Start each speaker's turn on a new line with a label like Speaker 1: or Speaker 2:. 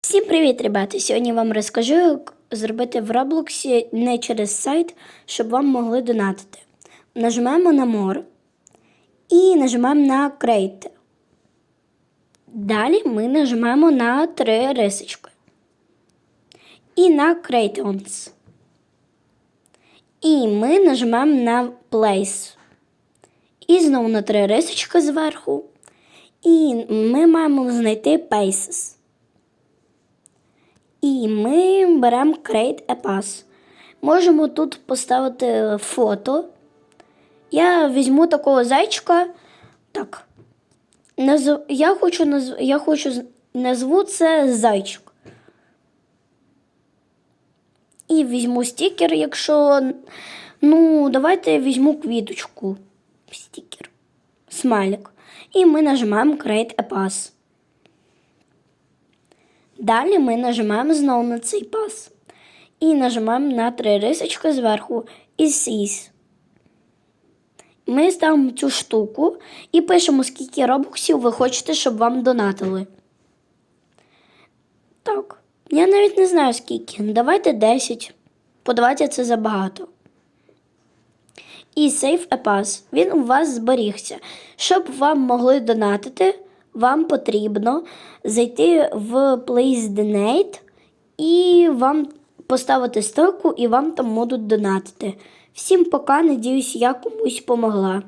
Speaker 1: Всім привіт, ребята! Сьогодні вам розкажу, як зробити в Роблоксі не через сайт, щоб вам могли донатити. Нажимаємо на More і нажимаємо на Create. Далі ми нажимаємо на три рисочки. І на Create Ons. І ми нажимаємо на Place. І знову на три рисочки зверху. І ми маємо знайти Paces. І ми беремо Create a Pass. Можемо тут поставити фото. Я візьму такого зайчика. Так. Назв... Я хочу назв... я хочу назву це зайчик. І візьму стікер, якщо. Ну, давайте візьму квіточку. Стікер. Смайлик. І ми нажимаємо Create a Pass. Далі ми нажимаємо знову на цей пас. І нажимаємо на три рисочки зверху і Seize. Ми ставимо цю штуку і пишемо, скільки робоксів ви хочете, щоб вам донатили. Так, я навіть не знаю скільки. Давайте 10. По 20 це забагато. І Save a Pass. Він у вас зберігся. Щоб вам могли донатити, вам потрібно зайти в Place Donate і вам поставити строку, і вам там будуть донатити. Всім пока, надіюсь, я комусь помогла.